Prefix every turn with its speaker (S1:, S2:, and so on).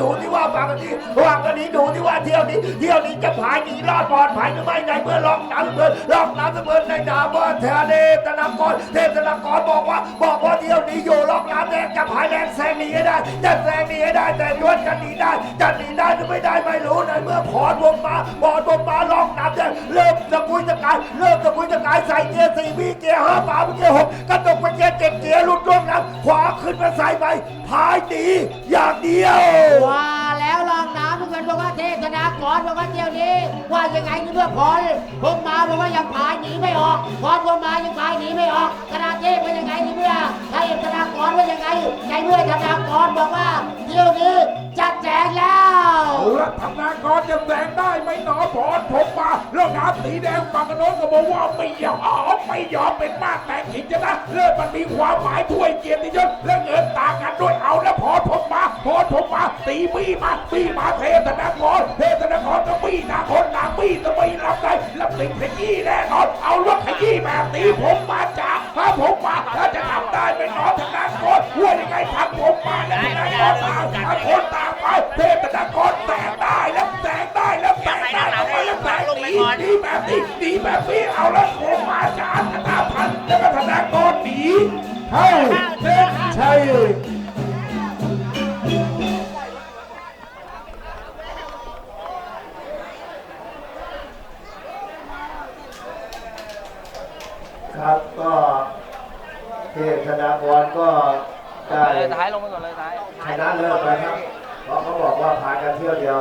S1: ดูที่ว่าฟังกันนี้ฟังกันนี้ดูที่ว่าเที่ยวนี้ เที่ยวนี้จะผายหนีรอดปลอดภัยหรือไม่ในเมื่อลองน้ำเสมอลองน้ำเสมอในดามว่าเทเทพธนากรเทพธนากรบอกว่า บอกว่าเที่ยวนี้อยู่ลองน้ำแดงจะผายแดงแซงหนีให้ได้จะแซงหนีให้ได้แต่ยวนจะหนีได้จะหนีได้หรือไม่ได้ไม่รู้ในเมื่อพรวงมาพรวงมา ยตะกายเริ่มตะกุยตะกายใส่เกียร์สี่วีเกียร์ห้าป่าเกียร์หกกระตกไปเกียร์เจ็ดเกียร์หลุดร่วงน้ำขวาขึ้นมาใส่ไปพายหนีอย่างเดียว
S2: ว่าแล้วลองน้ำทุกคนบอกว่าเทศนากรบอกว่าเที่ยวนี้ว่ายังไงนี่เพื่อพรพงมาบอกว่ายังพายหนีไม่ออกพรพงมายังพายหนีไม่ออกคณะเทพว่ายังไงนี่เพื่อไทยธนากรว่ายังไงในเมื่อธนากรบอกว่าเที่ยวนี้จัดแจงแล้ว
S3: รัฐนากรจะแสงได้ไหมหนอพรผมมาแล้วน้ำสีแดงฝั่งโน้นก็บอกว่าไม่ยอมอ๋อไม่ยอมเป็นมากแต่ขิงจะนะเลือดมันมีความหมายถ้วยเกียรติยศและเงินต่างกันด้วยเอาแล้วพรผมมาพรผมมาตีบี้มาบีมาเทธนากรเทธนากรก็บี้นาคนนางบี้จะไม่รับได้รับติดขยี้แน่นอนเอารถขยี้แบบตีผมมาจ้าถ้าผมมาถ้าจะทำได้ไม่หนอธนากรว่ายังไงทำผมมาแล้วธนากร แตกหนีหนีแบบนี้หนีแบบนี้เอาแล้วผมมาจากธนาพันธ์แล้วก็ธนากรหนีเข้าเส้นชัย
S4: ครับก็เทพธนากรก็ได้
S5: เลยท้ายลงไปก่อนเลยท้าย
S4: ชนะเลิศไปครับเพราะเขาบอกว่าพากันเที่ยวเดียว